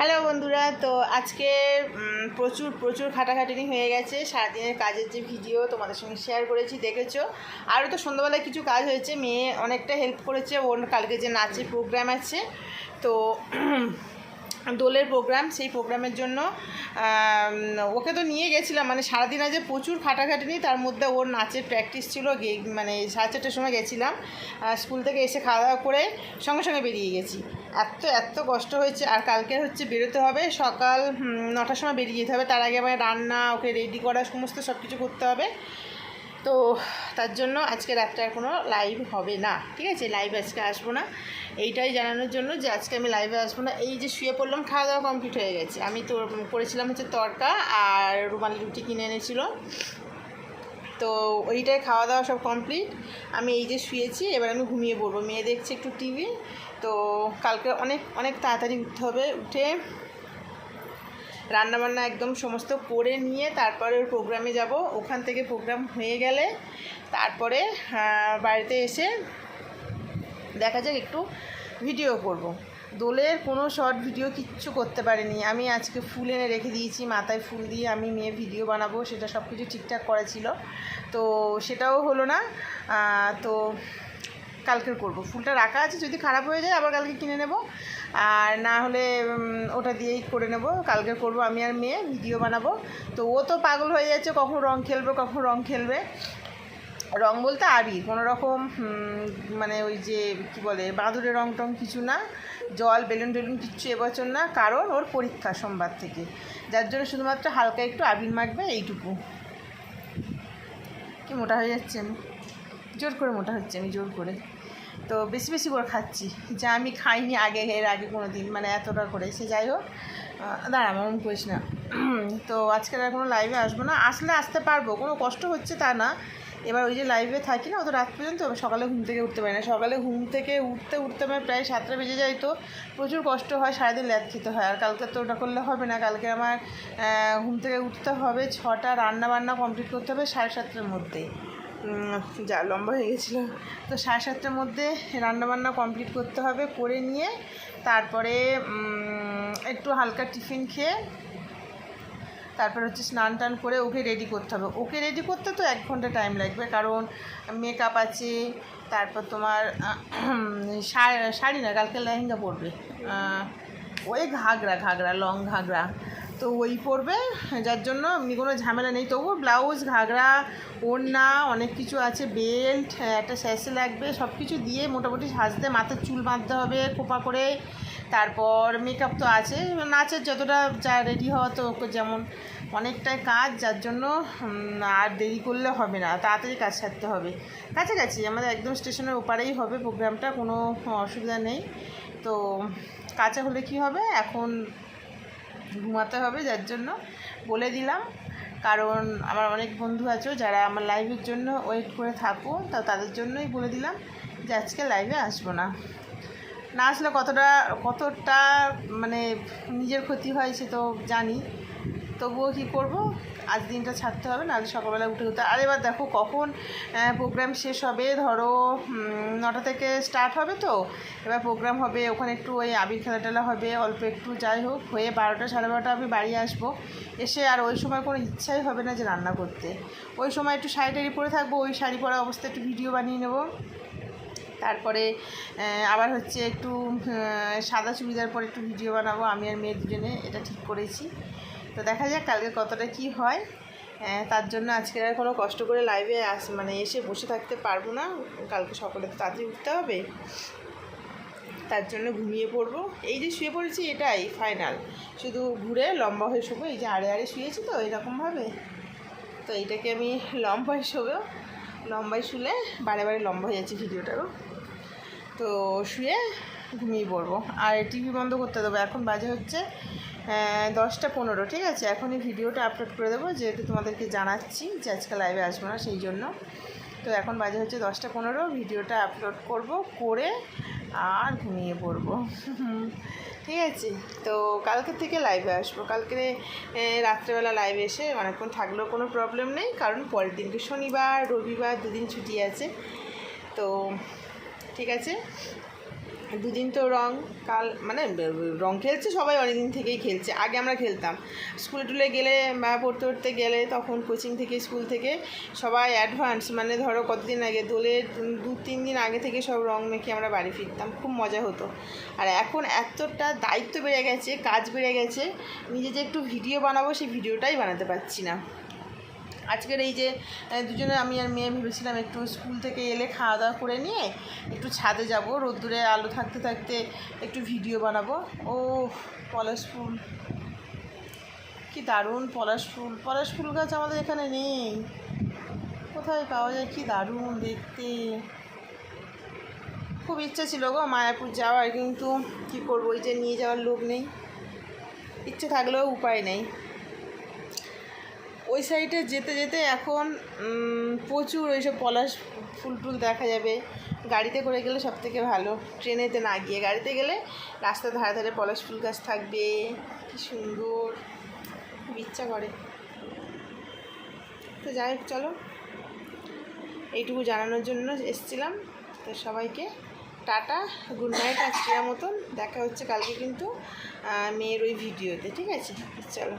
Hello বন্ধুরা, তো আজকে প্রচুর প্রচুর খাটাখাটনি হয়ে গেছে। সারাদিনের কাজের যে ভিডিও তোমাদের সঙ্গে শেয়ার করেছি, দেখেছ? আরও তো সন্ধ্যাবেলায় কিছু কাজ হয়েছে, মেয়ে অনেকটা হেল্প করেছে। ওর কালকে যে নাচের প্রোগ্রাম আছে, তো দোলের প্রোগ্রাম সেই প্রোগ্রামের জন্য ওকে তো নিয়ে গেছিলাম। মানে সারাদিন আজ প্রচুর খাটাখাটনি তার মধ্যে ওর নাচের প্র্যাকটিস ছিল মানে সাড়ে চারটের সময় গেছিলাম। স্কুল থেকে এসে খাওয়া দাওয়া করে সঙ্গে সঙ্গে বেরিয়ে গেছি। এত এত কষ্ট হয়েছে। আর কালকে হচ্ছে বেরোতে হবে। সকাল নটার সময় বেরিয়ে যেতে হবে। তার আগে আবার রান্না, ওকে রেডি করা, সমস্ত সব কিছু করতে হবে। তো তার জন্য আজকে রাত্রে আর কোনো লাইভ হবে না। ঠিক আছে? লাইভ আজকে আসব না। এইটাই জানানোর জন্য যে আজকে আমি লাইভে আসব না। এই যে শুয়ে পড়লাম খাওয়া দাওয়া কমপ্লিট হয়ে গেছে। আমি তো করেছিলাম হচ্ছে তরকা আর রুমালি রুটি কিনে এনেছিল। তো ওইটাই খাওয়া দাওয়া সব কমপ্লিট আমি এই যে শুয়েছি, এবার আমি ঘুমিয়ে পড়ব। মেয়ে দেখছি একটু টিভি তো কালকে অনেক অনেক তাড়াতাড়ি উঠতে হবে। উঠে রান্নাবান্না একদম সমস্ত করে নিয়ে তারপরে ওর প্রোগ্রামে যাব। ওখান থেকে প্রোগ্রাম হয়ে গেলে তারপরে বাড়িতে এসে দেখা যাক একটু ভিডিও করব। দোলের কোনো শর্ট ভিডিও কিচ্ছু করতে পারিনি। আমি আজকে ফুল এনে রেখে দিয়েছি, মাথায় ফুল দিয়ে আমি মেয়ে ভিডিও বানাবো, সেটা সব কিছু ঠিকঠাক করা ছিল। তো সেটাও হলো না। তো কালকের করব। ফুলটা রাখা আছে, যদি খারাপ হয়ে যায় আবার কালকে কিনে নেব। আর না হলে ওটা দিয়েই করে নেব। কালকে করব আমি আর মেয়ে ভিডিও বানাবো। তো ও তো পাগল হয়ে যাচ্ছে, কখন রং খেলবে, কখন রং খেলবে। রং বলতে আবির, কোনো রকম মানে ওই যে কী বলে বাঁদুরে রং টং কিছু না। জল, বেলুন টেলুন কিচ্ছু এবছর না, কারণ ওর পরীক্ষা সোমবার থেকে। যার জন্য শুধুমাত্র হালকা একটু আবির মাখবে এইটুকু। কি মোটা হয়ে যাচ্ছে আমি? জোর করে মোটা হচ্ছে আমি, জোর করে। তো বেশি বেশি করে খাচ্ছি। যা আমি খাইনি আগে, এর আগে কোনো দিন মানে এতটা করে। সে যাই হোক দাঁড়া মন করিস না। তো আজকের আর কোনো লাইভে আসব না। আসলে আসতে পারব, কোনো কষ্ট হচ্ছে তা না। এবার ওই যে লাইভে থাকি না, অত রাত পর্যন্ত সকালে ঘুম থেকে উঠতে পারি না। সকালে ঘুম থেকে উঠতে উঠতে আমার প্রায় সাতটা বেজে যায় তো, প্রচুর কষ্ট হয়, সারাদিন ল্যাদ খেতে হয়। আর কালকে তো ওটা করলে হবে না, কালকে আমার ঘুম থেকে উঠতে হবে, ছটা রান্না বান্না কমপ্লিট করতে হবে, সাড়ে সাতটার মধ্যে। যা লম্বা হয়ে গেছিল। তো সাড়ে সাতটার মধ্যে রান্নাবান্না কমপ্লিট করতে হবে, করে নিয়ে তারপরে একটু হালকা টিফিন খেয়ে তারপর হচ্ছে স্নান টান করে ওকে রেডি করতে হবে। ওকে রেডি করতে তো এক ঘণ্টা টাইম লাগবে, কারণ মেকআপ আছে, তারপর তোমার শাড়ি না, কালকে লেহেঙ্গা পরবে। ওই ঘাগরা ঘাগরা, লং ঘাগরা। তো ওই পরবে, যার জন্য এমনি কোনো ঝামেলা নেই। তবুও ব্লাউজ ঘাগরা, ওড়না, অনেক কিছু আছে বেল্ট একটা স্যাসে লাগবে সব কিছু দিয়ে মোটামুটি সাজতে, মাথার চুল বাঁধতে হবে, খোপা করে। তারপর মেকআপ তো আছে নাচের যতটা যা রেডি হওয়া তো যেমন অনেকটাই কাজ, যার জন্য আর দেরি করলে হবে না, তাড়াতাড়ি কাজ সারতে হবে। কাছাকাছি, আমাদের একদম স্টেশনের ওপারেই হবে প্রোগ্রামটা কোনো অসুবিধা নেই। তো, কাছে হলে কি হবে? এখন ঘুমাতে হবে, যার জন্য বলে দিলাম। কারণ আমার অনেক বন্ধু আছে, যারা আমার লাইভের জন্য ওয়েট করে থাকো, তা তাদের জন্যই বলে দিলাম যে আজকে লাইভে আসব না। না আসলে কতটা কতটা মানে নিজের ক্ষতি হয় সে তো জানি। তবুও কী করব? আজ দিনটা ছাড়তে হবে, নাহলে সকালবেলা উঠে উঠতে আর এবার দেখো কখন প্রোগ্রাম শেষ হবে। ধরো নটা থেকে স্টার্ট হবে তো। এবার প্রোগ্রাম হবে, ওখানে একটু ওই আবির খেলা টেলা হবে, অল্প একটু যাই হোক, হয়ে বারোটা সাড়ে বারোটা আমি বাড়ি আসব। এসে আর ওই সময় কোনো ইচ্ছাই হবে না যে রান্না করতে। ওই সময় একটু শাড়ি টাড়ি পরে থাকব, ওই শাড়ি পরা অবস্থায় একটু ভিডিও বানিয়ে নেব। তারপরে আবার হচ্ছে একটু সাদা চুড়িদার পরে একটু ভিডিও বানাবো, আমি আর মেয়ে দুজনে, এটা ঠিক করেছি। তো দেখা যাক কালকে কতটা কি হয়। তার জন্য আজকে আর কোনো কষ্ট করে লাইভে আস মানে এসে বসে থাকতে পারব না। কালকে সকালে তো তাড়াতাড়ি উঠতে হবে। তার জন্য ঘুমিয়ে পড়ব। এই যে শুয়ে পড়েছি, এটাই ফাইনাল শুধু ঘুরে লম্বা হয়ে শোবো, এই যে আড়ে আড়ে শুয়েছি তো, এরকমভাবে। তো এইটাকে আমি লম্বায় শোবো। লম্বায় শুলে বারে বারে লম্বা হয়ে যাচ্ছে ভিডিওটারও। তো শুয়ে ঘুমিয়ে পড়ব। আর টিভি বন্ধ করতে দেবো। এখন বাজে হচ্ছে দশটা পনেরো, ঠিক আছে? এখনই ভিডিওটা আপলোড করে দেবো, যেহেতু তোমাদেরকে জানাচ্ছি যে আজকে লাইভে আসব না, সেই জন্য। তো এখন বাজে হচ্ছে দশটা পনেরো, ভিডিওটা আপলোড করব, করে আর ঘুমিয়ে পড়ব। ঠিক আছে? তো কালকে থেকে লাইভে আসব। কালকে রাত্রেবেলা লাইভে এসে অনেকক্ষণ থাকলেও কোনো প্রবলেম নেই, কারণ পরের দিনকে শনিবার, রবিবার দুদিন ছুটি আছে। তো ঠিক আছে? দুদিন তো রং, কাল মানে রং খেলছে সবাই, অনেকদিন থেকেই খেলছে। আগে আমরা খেলতাম। স্কুলে টুলে গেলে বা পড়তে পড়তে গেলে তখন কোচিং থেকে, স্কুল থেকে সবাই অ্যাডভান্স মানে ধরো কতদিন আগে, দোলের দু, তিন দিন আগে থেকে সব রং মেখে আমরা বাড়ি ফিরতাম। খুব মজা হতো। আর এখন এতটা দায়িত্ব বেড়ে গেছে, কাজ বেড়ে গেছে, নিজে যে একটু ভিডিও বানাবো, সেই ভিডিওটাই বানাতে পারছি না। আজকের এই যে দুজনে, আমি আর মেয়ে ভেবেছিলাম একটু স্কুল থেকে এলে খাওয়া দাওয়া করে নিয়ে একটু ছাদে যাব, রোদ্দুরে আলো থাকতে থাকতে একটু ভিডিও বানাবো। ও পলাশ ফুল। কি দারুণ পলাশ ফুল। পলাশ ফুল গাছ আমাদের এখানে নেই। কোথায় পাওয়া যায়? কি দারুণ দেখতে। খুব ইচ্ছা ছিল গো মায়াপুর যাওয়ার, কিন্তু কী করব? ওই যে নিয়ে যাওয়ার লোক নেই। ইচ্ছে থাকলেও উপায় নেই। ওই সাইডে যেতে যেতে এখন প্রচুর ওইসব পলাশ ফুল টুল দেখা যাবে। গাড়িতে করে গেলে সব থেকে ভালো। ট্রেনেতে না গিয়ে গাড়িতে গেলে রাস্তার ধারে ধারে পলাশ ফুল গাছ থাকবে। কি সুন্দর। ইচ্ছা করে। তো যাই হোক, চলো। এইটুকু জানানোর জন্য এসছিলাম। তো সবাইকে টাটা গুড নাইট আজকের মতন। দেখা হচ্ছে কালকে কিন্তু মেয়ের ওই ভিডিওতে ঠিক আছে? চলো।